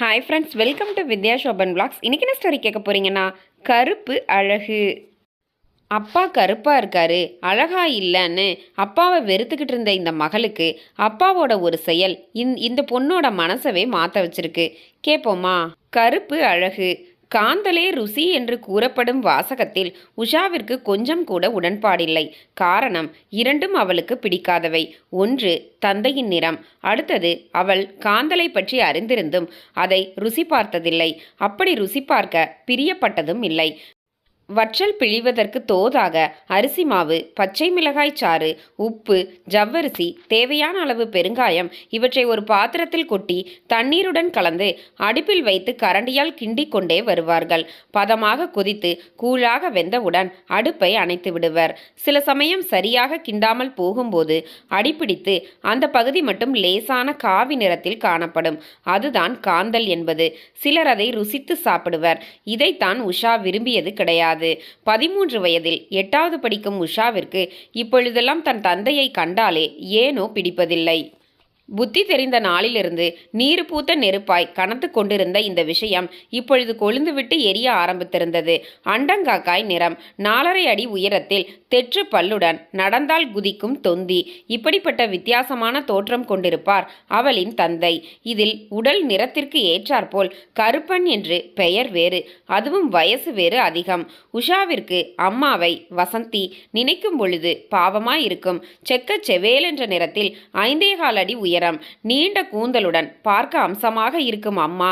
Hi friends welcome to Vidya Shoban vlogs இன்றைக்கி என்ன story கேட்க போகிறீங்கன்னா கருப்பு அழகு. அப்பா கருப்பாக இருக்காரு அழகா இல்லைன்னு அப்பாவை வெறுத்துக்கிட்டு இருந்த இந்த மகளுக்கு அப்பாவோட ஒரு செயல் இந் இந்த பொண்ணோட மனசவே மாற்ற வச்சிருக்கு. கேட்போமா கருப்பு அழகு. காந்தலே ருசி என்று கூறப்படும் வாசகத்தில் உஷாவிற்கு கொஞ்சம் கூட உடன்பாடில்லை. காரணம் இரண்டும் அவளுக்கு பிடிக்காதவை. ஒன்று தந்தையின் நிறம். அடுத்தது அவள் காந்தலை பற்றி அறிந்திருந்தும் அதை ருசி பார்த்ததில்லை. அப்படி ருசி பார்க்க பிரியப்பட்டதும் இல்லை. வற்றல் பிழிவதற்கு தோதாக அரிசி மாவு பச்சை மிளகாய் சாறு உப்பு ஜவ்வரிசி தேவையான அளவு பெருங்காயம் இவற்றை ஒரு பாத்திரத்தில் கொட்டி தண்ணீருடன் கலந்து அடுப்பில் வைத்து கரண்டியால் கிண்டிக்கொண்டே வருவார்கள். பதமாக கொதித்து கூழாக வெந்தவுடன் அடுப்பை அணைத்து விடுவர். சில சமயம் சரியாக கிண்டாமல் போகும்போது அடிப்பிடித்து அந்த பகுதி மட்டும் லேசான காவி நிறத்தில் காணப்படும். அதுதான் காந்தல் என்பது. சிலர் அதை ருசித்து சாப்பிடுவர். இதைத்தான் உஷா விரும்பியது கிடையாது. பதிமூன்று வயதில் எட்டாவது படிக்கும் உஷாவிற்கு இப்பொழுதெல்லாம் தன் தந்தையை கண்டாலே ஏனோ பிடிப்பதில்லை. புத்தி தெரிந்த நாளிலிருந்து நீர் பூத்த நெருப்பாய் கனத்து கொண்டிருந்த இந்த விஷயம் இப்பொழுது கொழுந்துவிட்டு எரிய ஆரம்பித்திருந்தது. அண்டங்காக்காய் நிறம் நாலரை அடி உயரத்தில் தெற்று பல்லுடன் நடந்தால் குதிக்கும் தொந்தி. இப்படிப்பட்ட வித்தியாசமான தோற்றம் கொண்டிருப்பார் அவளின் தந்தை. இதில் உடல் நிறத்திற்கு ஏற்றாற்போல் கருப்பன் என்று பெயர் வேறு அதுவும் வயசு வேறு அதிகம். உஷாவிற்கு அம்மாவை வசந்தி நினைக்கும் பொழுது பாவமாயிருக்கும். செக்க செவேல் என்ற நிறத்தில் ஐந்தே கால் அடி உயரம் உயரம் நீண்ட கூந்தலுடன் பார்க்க அம்சமாக இருக்கும் அம்மா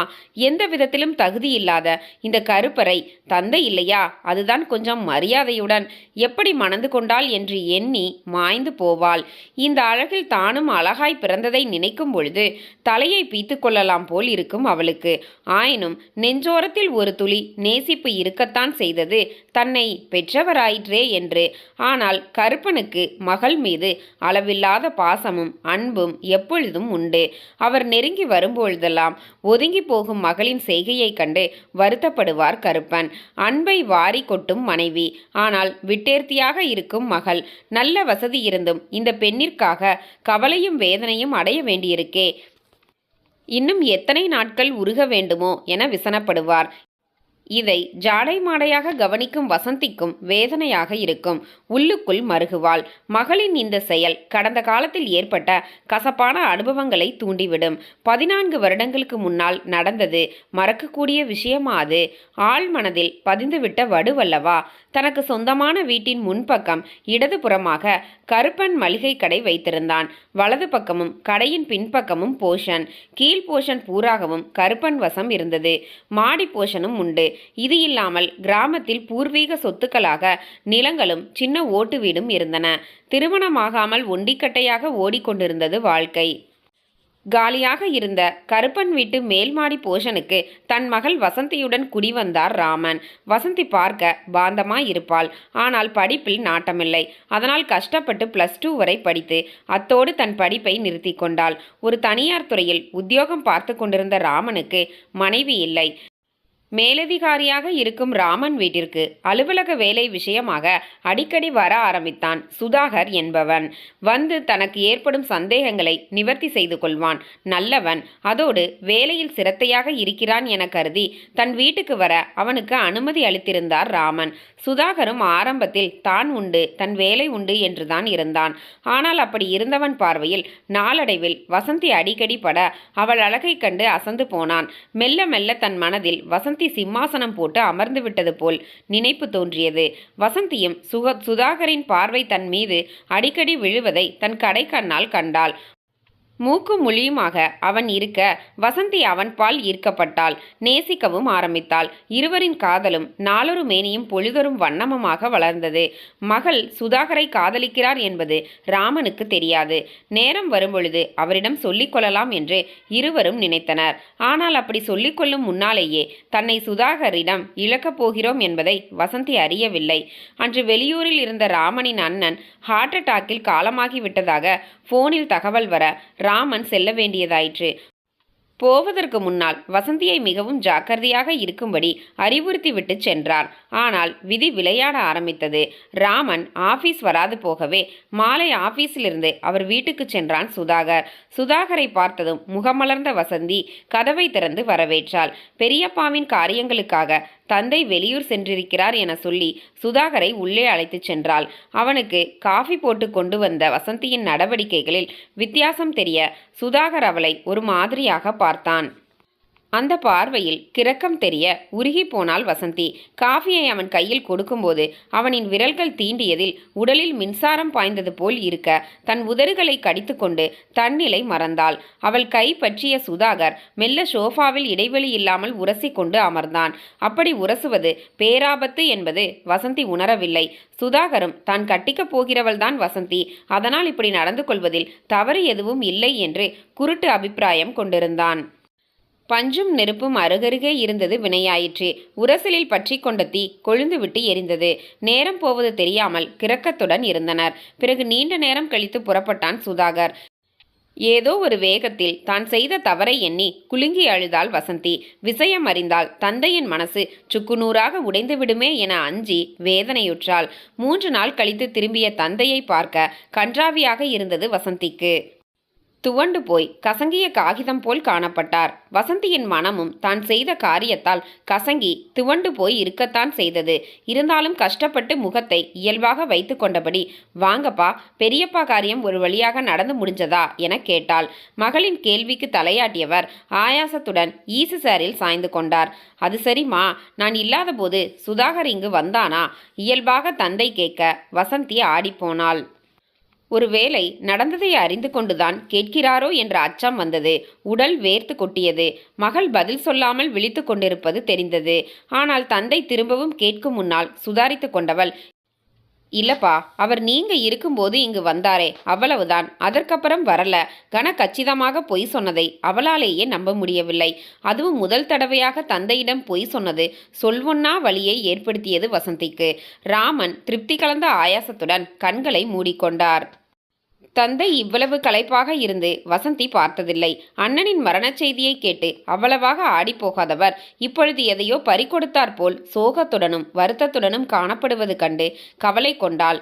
எந்த விதத்திலும் தகுதியில்லாத இந்த கருப்பரை தந்தை இல்லையா? அதுதான் கொஞ்சம் மரியாதையுடன் எப்படி மணந்து கொண்டாள் என்று எண்ணி மாய்ந்து போவாள். இந்த அழகில் தானும் அழகாய் பிறந்ததை நினைக்கும் பொழுது தலையை பீத்து கொள்ளலாம் போல் இருக்கும் அவளுக்கு. ஆயினும் நெஞ்சோரத்தில் ஒரு துளி நேசிப்பு இருக்கத்தான் செய்தது தன்னை பெற்றவராயிற்றே என்று. ஆனால் கருப்பனுக்கு மகள் மீது அளவில்லாத பாசமும் அன்பும் எப்பொழுது எப்பொழுதும் உண்டு. அவர் நெருங்கி வரும்பொழுதெல்லாம் ஒதுங்கி போகும் மகளின் செய்கையைக் கண்டு வருத்தப்படுவார் கருப்பன். அன்பை வாரி கொட்டும் மனைவி. ஆனால் விட்டேர்த்தியாக இருக்கும் மகள் நல்ல வசதி இருந்தும் இந்த பெண்ணிற்காக கவலையும் வேதனையும் அடைய வேண்டியிருக்கே. இன்னும் எத்தனை நாட்கள் உருக வேண்டுமோ என விசனப்படுவார். இதை ஜாடை மாடையாக கவனிக்கும் வசந்திக்கும் வேதனையாக இருக்கும். உள்ளுக்குள் மருகுவாள். மகளின் இந்த செயல் கடந்த காலத்தில் ஏற்பட்ட கசப்பான அனுபவங்களை தூண்டிவிடும். பதினான்கு வருடங்களுக்கு முன்னால் நடந்தது. மறக்கக்கூடிய விஷயமா அது? ஆள் மனதில் பதிந்துவிட்ட வடுவல்லவா? தனக்கு சொந்தமான வீட்டின் முன்பக்கம் இடதுபுறமாக கருப்பன் மளிகை கடை வைத்திருந்தான். வலது பக்கமும் கடையின் பின்பக்கமும் போஷன். கீழ் போஷன் பூராகவும் கருப்பன் வசம் இருந்தது. மாடி போஷனும் உண்டு. இது இல்லாமல் கிராமத்தில் பூர்வீக சொத்துக்களாக நிலங்களும் சின்ன ஓட்டு வீடும் இருந்தன. திருமணமாகாமல் ஒண்டிக்கட்டையாக ஓடிக்கொண்டிருந்தது வாழ்க்கை. காலியாக இருந்த கருப்பன் வீட்டு மேல்மாடி போஷனுக்கு தன் மகள் வசந்தியுடன் குடிவந்தார் ராமன். வசந்தி பார்க்க பாந்தமாய் இருப்பாள் ஆனால் படிப்பில் நாட்டமில்லை. அதனால் கஷ்டப்பட்டு பிளஸ் டூ வரை படித்து அத்தோடு தன் படிப்பை நிறுத்தி கொண்டாள். ஒரு தனியார் துறையில் உத்தியோகம் பார்த்து கொண்டிருந்த ராமனுக்கு மனைவி இல்லை. மேலதிகாரியாக இருக்கும் ராமன் வீட்டிற்கு அலுவலக வேலை விஷயமாக அடிக்கடி வர ஆரம்பித்தான். சுதாகர் என்பவன். வந்து தனக்கு ஏற்படும் சந்தேகங்களை நிவர்த்தி செய்து கொள்வான். நல்லவன். அதோடு வேலையில் சிரத்தையாக இருக்கிறான் என கருதி தன் வீட்டுக்கு வர அவனுக்கு அனுமதி அளித்திருந்தார் ராமன். சுதாகரும் ஆரம்பத்தில் தான் உண்டு தன் வேலை உண்டு என்றுதான் இருந்தான். ஆனால் அப்படி இருந்தவன் பார்வையில் நாளடைவில் வசந்தி அடிக்கடி பட அவள் அழகை கண்டு அசந்து போனான். மெல்ல மெல்ல தன் மனதில் வசந்த் வசந்தி சிம்மாசனம் போட்டு அமர்ந்து விட்டது போல் நினைப்பு தோன்றியது. வசந்தியும் சுக சுதாகரின் பார்வை தன் மீது அடிக்கடி விழுவதை தன் கடைக்கண்ணால் கண்டாள். மூக்கும் மொழியுமாக அவன் இருக்க வசந்தி அவன் பால் ஈர்க்கப்பட்டாள். நேசிக்கவும் ஆரம்பித்தாள். இருவரின் காதலும் நாளொரு மேனியும் பொழுதொரும் வண்ணமமாக வளர்ந்தது. மகள் சுதாகரை காதலிக்கிறார் என்பது ராமனுக்கு தெரியாது. நேரம் வரும்பொழுது அவரிடம் சொல்லிக்கொள்ளலாம் என்று இருவரும் நினைத்தனர். ஆனால் அப்படி சொல்லிக்கொள்ளும் முன்னாலேயே தன்னை சுதாகரிடம் இழக்கப் போகிறோம் என்பதை வசந்தி அறியவில்லை. அன்று வெளியூரில் இருந்த ராமனின் அண்ணன் ஹார்ட் அட்டாக்கில் காலமாகிவிட்டதாக போனில் தகவல் வர ராமன் செல்ல வேண்டியதாயிற்று. போவதற்கு முன்னால் வசந்தியை மிகவும் ஜாக்கிரதையாக இருக்கும்படி அறிவுறுத்திவிட்டு சென்றார். ஆனால் விதி விளையாட ஆரம்பித்தது. ராமன் ஆபீஸ் வராது போகவே மாலை ஆபீஸிலிருந்து அவர் வீட்டுக்கு சென்றான் சுதாகர். சுதாகரை பார்த்ததும் முகமலர்ந்த வசந்தி கதவை திறந்து வரவேற்றாள். பெரியப்பாவின் காரியங்களுக்காக தந்தை வெளியூர் சென்றிருக்கிறார் என சொல்லி சுதாகரை உள்ளே அழைத்துச் சென்றாள். அவனுக்கு காஃபி போட்டு கொண்டு வந்த வசந்தியின் நடவடிக்கைகளில் வித்தியாசம் தெரிய சுதாகர் அவளை ஒரு மாதிரியாக பார்த்தான். அந்த பார்வையில் கிறக்கம் தெரிய உருகி போனாள் வசந்தி. காஃபியை அவன் கையில் கொடுக்கும்போது அவனின் விரல்கள் தீண்டியதில் உடலில் மின்சாரம் பாய்ந்தது போல் இருக்க தன் உதடுகளை கடித்துக்கொண்டு தன்னிலை மறந்தாள். அவள் கை பற்றிய சுதாகர் மெல்ல சோஃபாவில் இடைவெளி இல்லாமல் உரசிக்கொண்டு அமர்ந்தான். அப்படி உரசுவது பேராபத்து என்பது வசந்தி உணரவில்லை. சுதாகரும் தான் கட்டிக்கப் போகிறவள்தான் வசந்தி. அதனால் இப்படி நடந்து கொள்வதில் தவறு எதுவும் இல்லை என்று குருட்டு அபிப்பிராயம் கொண்டிருந்தான். பஞ்சும் நெருப்பும் அருகருகே இருந்தது வினையாயிற்று. உரசலில் பற்றி கொண்ட தீ கொழுந்துவிட்டு எரிந்தது. நேரம் போவது தெரியாமல் கிறக்கத்துடன் இருந்தனர். பிறகு நீண்ட நேரம் கழித்து புறப்பட்டான் சுதாகர். ஏதோ ஒரு வேகத்தில் தான் செய்த தவறை எண்ணி குலுங்கி அழுதாள் வசந்தி. விஷயம் அறிந்தால் தந்தையின் மனசு சுக்குநூறாக உடைந்துவிடுமே என அஞ்சி வேதனையுற்றாள். மூன்று நாள் கழித்து திரும்பிய தந்தையை பார்க்க கன்றாவியாக இருந்தது வசந்திக்கு. துவண்டு போய் கசங்கிய காகிதம் போல் காணப்பட்டார். வசந்தியின் மனமும் தான் செய்த காரியத்தால் கசங்கி துவண்டு போய் இருக்கத்தான் செய்தது. இருந்தாலும் கஷ்டப்பட்டு முகத்தை இயல்பாக வைத்து கொண்டபடி வாங்கப்பா பெரியப்பா காரியம் ஒரு வழியாக நடந்து முடிஞ்சதா? என கேட்டாள். மகளின் கேள்விக்கு தலையாட்டியவர் ஆயாசத்துடன் ஈசு சாரில் சாய்ந்து கொண்டார். அது சரிம்மா நான் இல்லாதபோது சுதாகர் இங்கு வந்தானா? இயல்பாக தந்தை கேட்க வசந்தி ஆடிப்போனாள். ஒருவேளை நடந்ததை அறிந்து கொண்டுதான் கேட்கிறாரோ என்ற அச்சம் வந்தது. உடல் வேர்த்து கொட்டியது. மகள் பதில் சொல்லாமல் விழித்து கொண்டிருப்பது தெரிந்தது. ஆனால் தந்தை திரும்பவும் கேட்கும் முன்னால் சுதாரித்து கொண்டவள் இல்லப்பா அவர் நீங்க இருக்கும்போது இங்கு வந்தாரே அவ்வளவுதான். அதற்கப்புறம் வரல. கன கச்சிதமாக பொய் சொன்னதை அவளாலேயே நம்ப முடியவில்லை. அதுவும் முதல் தடவையாக தந்தையிடம் பொய் சொன்னது. சொல்வொன்னா வழியை ஏற்படுத்தியது வசந்திக்கு. ராமன் திருப்தி கலந்த ஆயாசத்துடன் கண்களை மூடிக்கொண்டார். தந்தை இவ்வளவு களைப்பாக இருந்து வசந்தி பார்த்ததில்லை. அண்ணனின் மரணச் செய்தியை கேட்டு அவ்வளவாக ஆடிப்போகாதவர் இப்பொழுது எதையோ பறிகொடுத்தாற் போல் சோகத்துடனும் வருத்தத்துடனும் காணப்படுவது கண்டு கவலை கொண்டால்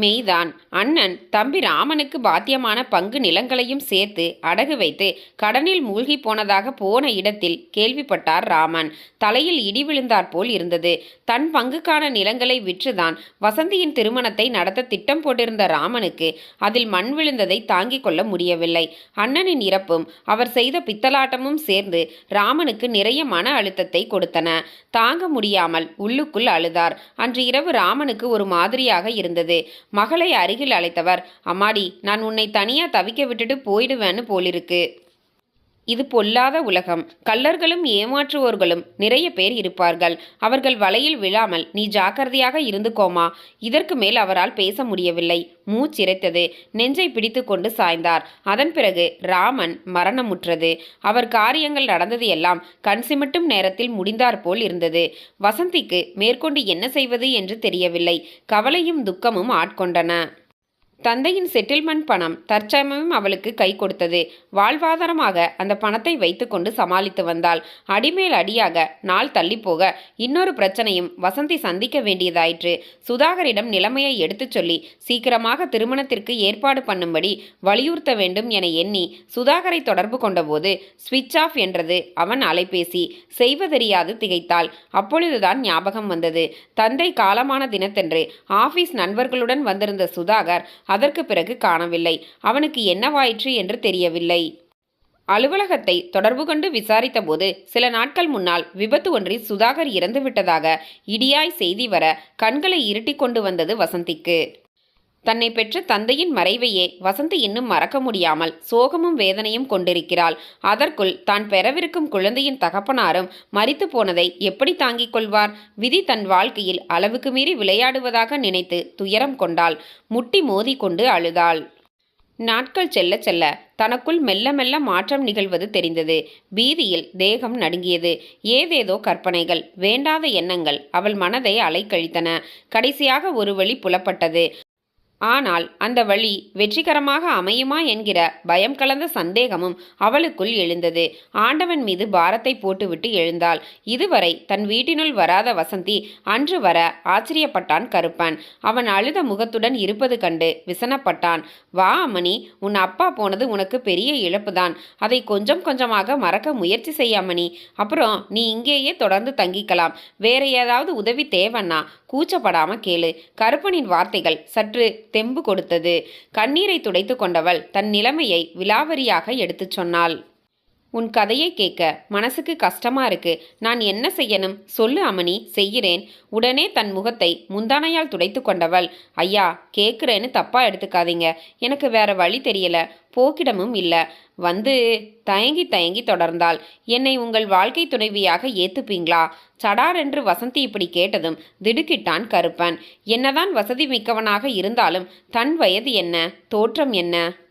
மெய்தான். அண்ணன் தம்பி ராமனுக்கு பாத்தியமான பங்கு நிலங்களையும் சேர்த்து அடகு வைத்து கடனில் மூழ்கி போனதாக போன இடத்தில் கேள்விப்பட்டார் ராமன். தலையில் இடி விழுந்தாற் போல் இருந்தது. தன் பங்குக்கான நிலங்களை விற்றுதான் வசந்தியின் திருமணத்தை நடத்த திட்டம் போட்டிருந்த ராமனுக்கு அதில் மண் விழுந்ததை தாங்கிக் கொள்ள முடியவில்லை. அண்ணனின் இறப்பும் அவர் செய்த பித்தலாட்டமும் சேர்ந்து ராமனுக்கு நிறைய மன அழுத்தத்தை கொடுத்தன. தாங்க முடியாமல் உள்ளுக்குள் அழுதார். அன்று இரவு ராமனுக்கு ஒரு மாதிரியாக இருந்தது. மகளை அருகில் அழைத்தவர். அம்மாடி நான் உன்னை தனியாக தவிக்க விட்டுட்டு போயிடுவேன்னு போலிருக்கு. இது பொல்லாத உலகம். கள்ளர்களும் ஏமாற்றுவோர்களும் நிறைய பேர் இருப்பார்கள். அவர்கள் வலையில் விழாமல் நீ ஜாக்கிரதையாக இருந்துக்கோமா? இதற்கு மேல் அவரால் பேச முடியவில்லை. மூச்சிரைத்தது நெஞ்சை பிடித்து கொண்டு சாய்ந்தார். அதன் பிறகு ராமன் மரணமுற்றது. அவர் காரியங்கள் நடந்தது எல்லாம் கண் சிமிட்டும் நேரத்தில் முடிந்தாற் போல் இருந்தது. வசந்திக்கு மேற்கொண்டு என்ன செய்வது என்று தெரியவில்லை. கவலையும் துக்கமும் ஆட்கொண்டன. தந்தையின் செட்டில்மெண்ட் பணம் தற்சமயம் அவளுக்கு கை கொடுத்தது. வாழ்வாதாரமாக அந்த பணத்தை வைத்துக்கொண்டு சமாளித்து வந்தாள். அடிமேல் அடியாக நாள் தள்ளிப்போக இன்னொரு பிரச்சனையும் வசந்தி சந்திக்க வேண்டியதாயிற்று. சுதாகரிடம் நிலைமையை எடுத்துச் சொல்லி சீக்கிரமாக திருமணத்திற்கு ஏற்பாடு பண்ணும்படி வலியுறுத்த வேண்டும் என எண்ணி சுதாகரை தொடர்பு கொண்டபோது ஸ்விட்ச் ஆஃப் என்றது அவன் அலைபேசி செய்வதறியாது திகைத்தாள். அப்பொழுதுதான் ஞாபகம் வந்தது. தந்தை காலமான தினத்தன்று ஆபீஸ் நண்பர்களுடன் வந்திருந்த சுதாகர் அதற்கு பிறகு காணவில்லை. அவனுக்கு என்னவாயிற்று என்று தெரியவில்லை. அலுவலகத்தை தொடர்பு கொண்டு விசாரித்தபோது சில நாட்கள் முன்னால் விபத்து ஒன்றில் சுதாகர் இறந்துவிட்டதாக இடியாய் செய்தி வர கண்களை இருட்டிக் கொண்டு வந்தது வசந்திக்கு. தன்னை பெற்ற தந்தையின் மறைவையே வசந்தி இன்னும் மறக்க முடியாமல் சோகமும் வேதனையும் கொண்டிருக்கிறாள். அதற்குள் தான் பெறவிருக்கும் குழந்தையின் தகப்பனாரும் மறித்து போனதை எப்படி தாங்கிக் கொள்வார்? விதி தன் வாழ்க்கையில் அளவுக்கு மீறி விளையாடுவதாக நினைத்து துயரம் கொண்டாள். முட்டி மோதி கொண்டு அழுதாள். நாட்கள் செல்ல செல்ல தனக்குள் மெல்ல மெல்ல மாற்றம் நிகழ்வது தெரிந்தது. பீதியில் தேகம் நடுங்கியது. ஏதேதோ கற்பனைகள் வேண்டாத எண்ணங்கள் அவள் மனதை அலைக்கழித்தன. கடைசியாக ஒரு வழி புலப்பட்டது. ஆனால் அந்த வழி வெற்றிகரமாக அமையுமா என்கிற பயம் கலந்த சந்தேகமும் அவளுக்குள் எழுந்தது. ஆண்டவன் மீது பாரத்தை போட்டுவிட்டு எழுந்தாள். இதுவரை தன் வீட்டினுள் வராத வசந்தி அன்று வர ஆச்சரியப்பட்டான் கருப்பன். அவன் அழுத முகத்துடன் இருப்பது கண்டு விசனப்பட்டான். வா அம்மணி உன் அப்பா போனது உனக்கு பெரிய இழப்புதான். அதை கொஞ்சம் கொஞ்சமாக மறக்க முயற்சி செய்ய அம்மணி. அப்புறம் நீ இங்கேயே தொடர்ந்து தங்கிக்கலாம். வேற ஏதாவது உதவி தேவன்னா கூச்சப்படாம கேளு. கருப்பனின் வார்த்தைகள் சற்று தெம்பு கொடுத்தது. கண்ணீரை துடைத்து கொண்டவள் தன் நிலைமையை விலாவரியாக எடுத்துச் சொன்னாள். உன் கதையை கேட்க மனசுக்கு கஷ்டமா இருக்கு. நான் என்ன செய்யணும்? சொல்லு அமணி செய்கிறேன். உடனே தன் முகத்தை முந்தானையால் துடைத்து கொண்டவள் ஐயா கேட்குறேன்னு தப்பா எடுத்துக்காதீங்க. எனக்கு வேற வழி தெரியல. போக்கிடமும் இல்லை. வந்து தயங்கி தயங்கி தொடர்ந்தாள். என்னை உங்கள் வாழ்க்கை துணைவியாக ஏத்துப்பீங்களா? சடாரென்று வசந்தி இப்படி கேட்டதும் திடுக்கிட்டான் கருப்பன். என்னதான் வசதி மிக்கவனாக இருந்தாலும் தன் வயது என்ன? தோற்றம் என்ன?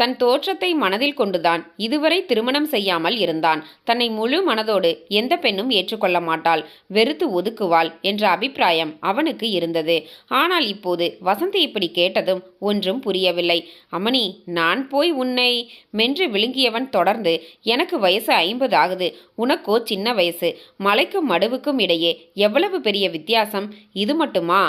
தன் தோற்றத்தை மனதில் கொண்டுதான் இதுவரை திருமணம் செய்யாமல் இருந்தான். தன்னை முழு மனதோடு எந்த பெண்ணும் ஏற்றுக்கொள்ள மாட்டாள். வெறுத்து ஒதுக்குவாள் என்ற அபிப்பிராயம் அவனுக்கு இருந்தது. ஆனால் இப்போது வசந்தி இப்படி கேட்டதும் ஒன்றும் புரியவில்லை. அமணி நான் போய் உன்னை மென்று விழுங்கியவன் தொடர்ந்து எனக்கு வயசு ஐம்பது ஆகுது. உனக்கோ சின்ன வயசு. மலைக்கும் மடுவுக்கும் இடையே எவ்வளவு பெரிய வித்தியாசம்? இது மட்டுமா?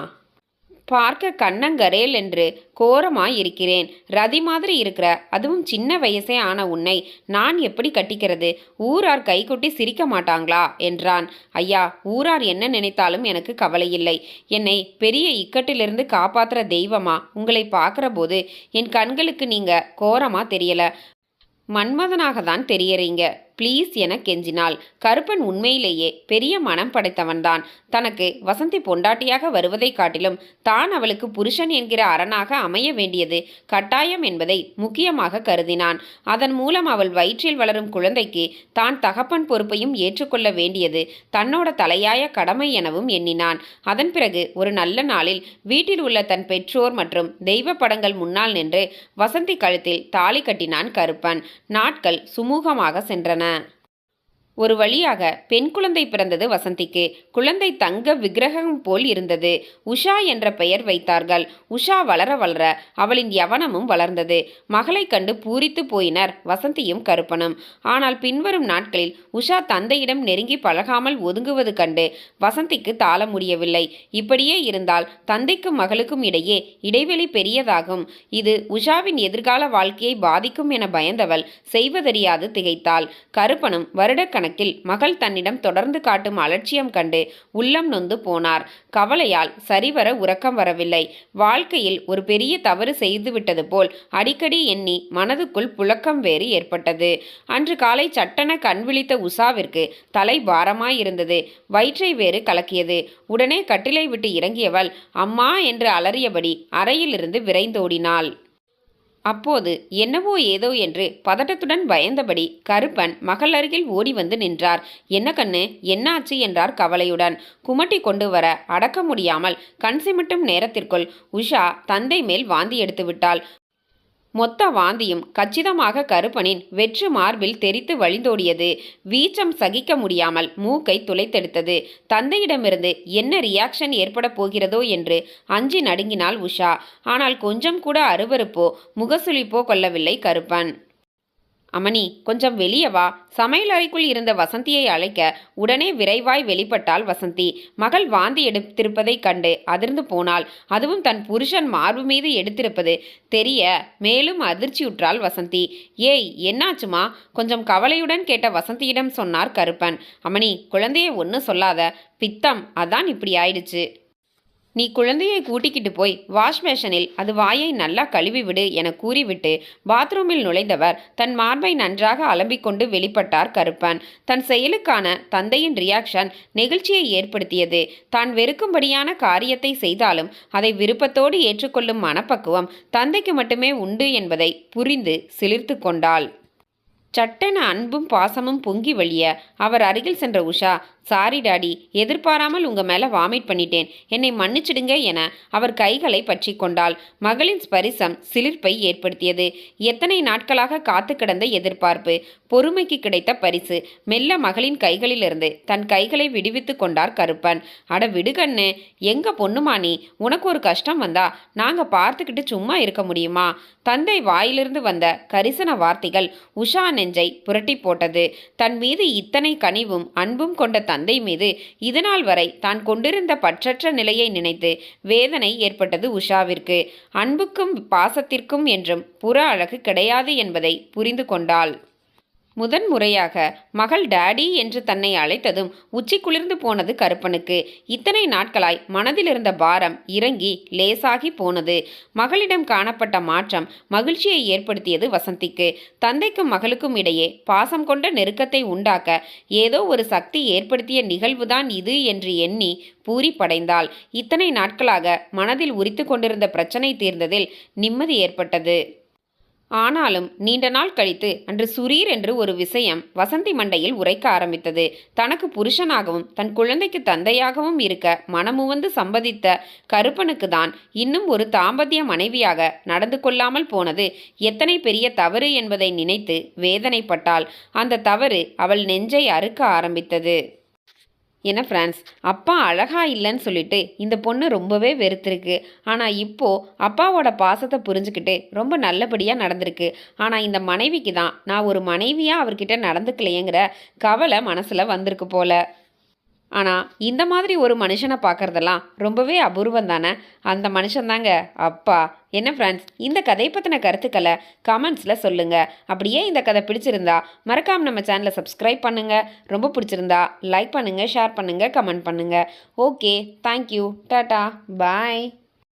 பார்க்க கண்ணங்கரேல் என்று கோரமாயிருக்கிறேன். ரதி மாதிரி இருக்கிற அதுவும் சின்ன வயசே ஆன உன்னை நான் எப்படி கட்டிக்கிறது? ஊரார் கைகொட்டி சிரிக்க மாட்டாங்களா? என்றான். ஐயா ஊரார் என்ன நினைத்தாலும் எனக்கு கவலையில்லை. என்னை பெரிய இக்கட்டிலிருந்து காப்பாற்றுற தெய்வமா? உங்களை பார்க்குற போது என் கண்களுக்கு நீங்க கோரமா தெரியல. மன்மதனாக தான் தெரியறீங்க. ப்ளீஸ் என கெஞ்சினாள். கருப்பன் உண்மையிலேயே பெரிய மனம் படைத்தவன்தான். தனக்கு வசந்தி பொண்டாட்டியாக வருவதைக் காட்டிலும் தான் அவளுக்கு புருஷன் என்கிற அரணாக அமைய வேண்டியது கட்டாயம் என்பதை முக்கியமாக கருதினான். அதன் மூலம் அவள் வயிற்றில் வளரும் குழந்தைக்கு தான் தகப்பன் பொறுப்பையும் ஏற்றுக்கொள்ள வேண்டியது தன்னோட தலையாய கடமை எனவும் எண்ணினான். அதன் பிறகு ஒரு நல்ல நாளில் வீட்டில் உள்ள தன் பெற்றோர் மற்றும் தெய்வ படங்கள் முன்னால் நின்று வசந்தி கழுத்தில் தாலி கட்டினான் கருப்பன். நாட்கள் சுமூகமாக சென்றன. உள்ளன ஒரு வழியாக பெண் குழந்தை பிறந்தது வசந்திக்கு. குழந்தை தங்க விக்கிரகம் போல் இருந்தது. உஷா என்ற பெயர் வைத்தார்கள். உஷா வளர வளர அவளின் யவனமும் வளர்ந்தது. மகளை கண்டு பூரித்து போயினர் வசந்தியும் கருப்பனும். ஆனால் பின்வரும் நாட்களில் உஷா தந்தையிடம் நெருங்கி பழகாமல் ஒதுங்குவது கண்டு வசந்திக்கு தாள முடியவில்லை. இப்படியே இருந்தால் தந்தைக்கும் மகளுக்கும் இடையே இடைவெளி பெரியதாகும். இது உஷாவின் எதிர்கால வாழ்க்கையை பாதிக்கும் என பயந்தவள் செய்வதறியாது திகைத்தாள். கருப்பனும் வருடக்கணக்கில் மகள் தன்னிடம் தொடர்ந்து காட்டும் அலட்சியம் கண்டு உள்ளம் நொந்து போனார். கவலையால் சரிவர உறக்கம் வரவில்லை. வாழ்க்கையில் ஒரு பெரிய தவறு செய்துவிட்டது போல் அடிக்கடி எண்ணி மனதுக்குள் புழக்கம் வேறு ஏற்பட்டது. அன்று காலை சட்டென கண் விழித்த உஷாவிற்கு தலை பாரமாயிருந்தது. வயிற்றை வேறு கலக்கியது. உடனே கட்டிலை விட்டு இறங்கியவள் அம்மா என்று அலறியபடி அறையிலிருந்து விரைந்தோடினாள். அப்போது என்னவோ ஏதோ என்று பதட்டத்துடன் பயந்தபடி கருப்பன் மகள் அருகில் ஓடி வந்து நின்றார். என்ன கண்ணு? என்னாச்சு? என்றார் கவலையுடன். குமட்டி கொண்டு வர அடக்க முடியாமல் கண் சிமிட்டும் நேரத்திற்குள் உஷா தந்தை மேல் வாந்தி எடுத்து விட்டாள். மொத்த வாந்தியும் கச்சிதமாக கருப்பனின் வெற்று மார்பில் தெரித்து வழிந்தோடியது. வீச்சம் சகிக்க முடியாமல் மூக்கை துளைத்தெடுத்தது. தந்தையிடமிருந்து என்ன ரியாக்ஷன் ஏற்பட போகிறதோ என்று அஞ்சி நடுங்கினாள் உஷா. ஆனால் கொஞ்சம் கூட அருவருப்போ முகசுளிப்போ கொள்ளவில்லை கருப்பன். அமணி கொஞ்சம் வெளியே வா. சமையல் அறைக்குள் இருந்த வசந்தியை அழைக்க உடனே விரைவாய் வெளிப்பட்டாள் வசந்தி. மகள் வாந்தி எடுத்திருப்பதைக் கண்டு அதிர்ந்து போனாள். அதுவும் தன் புருஷன் மார்பு மீது எடுத்திருப்பது தெரிய மேலும் அதிர்ச்சியுற்றாள் வசந்தி. ஏய் என்னாச்சுமா? கொஞ்சம் கவலையுடன் கேட்ட வசந்தியிடம் சொன்னார் கருப்பன். அமணி குழந்தையை ஒன்றும் சொல்லாத. பித்தம் அதான் இப்படி ஆயிடுச்சு. நீ குழந்தையை கூட்டிக்கிட்டு போய் வாஷ் பேஷனில் அது வாயை நல்லா கழுவி விடு என கூறிவிட்டு பாத்ரூமில் நுழைந்தவர் தன் மார்பை நன்றாக அலம்பிக்கொண்டு வெளிப்பட்டார் கருப்பன். தன் செயலுக்கான தந்தையின் ரியாக்ஷன் நெகிழ்ச்சியை ஏற்படுத்தியது. தான் வெறுக்கும்படியான காரியத்தை செய்தாலும் அதை விருப்பத்தோடு ஏற்றுக்கொள்ளும் மனப்பக்குவம் தந்தைக்கு மட்டுமே உண்டு என்பதை புரிந்து சிலிர்த்து கொண்டாள். சட்டென அன்பும் பாசமும் பொங்கி வழிய அவர் அருகில் சென்ற உஷா சாரி டாடி எதிர்பாராமல் உங்க மேல வாமிட் பண்ணிட்டேன். என்னை மன்னிச்சிடுங்க என அவர் கைகளை பற்றி கொண்டாள். மகளின் ஸ்பரிசம் சிலிர்ப்பை ஏற்படுத்தியது. எத்தனை நாட்களாக காத்து கிடந்த எதிர்பார்ப்பு. பொறுமைக்கு கிடைத்த பரிசு. மெல்ல மகளின் கைகளிலிருந்து தன் கைகளை விடுவித்து கொண்டார் கருப்பன். அட விடுகண்ணு எங்க பொண்ணுமா நீ? உனக்கு ஒரு கஷ்டம் வந்தா நாங்க பார்த்துக்கிட்டு சும்மா இருக்க முடியுமா? தந்தை வாயிலிருந்து வந்த கரிசன வார்த்தைகள் உஷா நெஞ்சை புரட்டி போட்டது. தன் மீது இத்தனை கனிவும் அன்பும் கொண்ட தந்தை மீது. இதுநாள் வரை தான் கொண்டிருந்த பற்றற்ற நிலையை நினைத்து வேதனை ஏற்பட்டது உஷாவிற்கு. அன்புக்கும் பாசத்திற்கும் என்றும் புற அழகு கிடையாது என்பதை புரிந்து கொண்டாள். முதன் முறையாக மகள் டாடி என்று தன்னை அழைத்ததும் உச்சி குளிர்ந்து போனது கருப்பனுக்கு. இத்தனை நாட்களாய் மனதில் இருந்த பாரம் இறங்கி லேசாகி போனது. மகளிடம் காணப்பட்ட மாற்றம் மகிழ்ச்சியை ஏற்படுத்தியது வசந்திக்கு. தந்தைக்கும் மகளுக்கும் இடையே பாசம் கொண்ட நெருக்கத்தை உண்டாக்க ஏதோ ஒரு சக்தி ஏற்படுத்திய நிகழ்வுதான் இது என்று எண்ணி பூரி படைந்தாள். இத்தனை நாட்களாக மனதில் உரித்து கொண்டிருந்த பிரச்சனை தீர்ந்ததில் நிம்மதி ஏற்பட்டது. ஆனாலும் நீண்ட நாள் கழித்து அன்று சுரீர் என்று ஒரு விஷயம் வசந்தி மண்டையில் உரைக்க ஆரம்பித்தது. தனக்கு புருஷனாகவும் தன் குழந்தைக்கு தந்தையாகவும் இருக்க மனமுவந்து சம்பதித்த கருப்பனுக்கு தான் இன்னும் ஒரு தாம்பத்திய மனைவியாக நடந்து கொள்ளாமல் போனது எத்தனை பெரிய தவறு என்பதை நினைத்து வேதனைப்பட்டால் அந்த தவறு அவள் நெஞ்சை அறுக்க ஆரம்பித்தது. என்ன ஃப்ரான்ஸ்? அப்பா அழகா இல்லைன்னு சொல்லிட்டு இந்த பொண்ணு ரொம்பவே வெறுத்திருக்கு. ஆனால் இப்போ அப்பாவோட பாசத்தை புரிஞ்சுக்கிட்டு ரொம்ப நல்லபடியாக நடந்திருக்கு. ஆனால் இந்த மனைவிக்கு தான் நான் ஒரு மனைவியாக அவர்கிட்ட நடந்துக்கலையேங்கிற கவலை மனசில் வந்திருக்கு போல. ஆனால் இந்த மாதிரி ஒரு மனுஷனை பார்க்குறதெல்லாம் ரொம்பவே அபூர்வம் தானே? அந்த மனுஷன்தாங்க அப்பா. என்ன ஃப்ரெண்ட்ஸ் இந்த கதை பற்றின கருத்துக்களை கமெண்ட்ஸில் சொல்லுங்கள் அப்படியே இந்த கதை பிடிச்சிருந்தா மறக்காமல் நம்ம சேனலை சப்ஸ்கிரைப் பண்ணுங்கள் ரொம்ப பிடிச்சிருந்தா லைக் பண்ணுங்கள் ஷேர் பண்ணுங்கள் கமெண்ட் பண்ணுங்கள் ஓகே தேங்க்யூ டாட்டா பாய்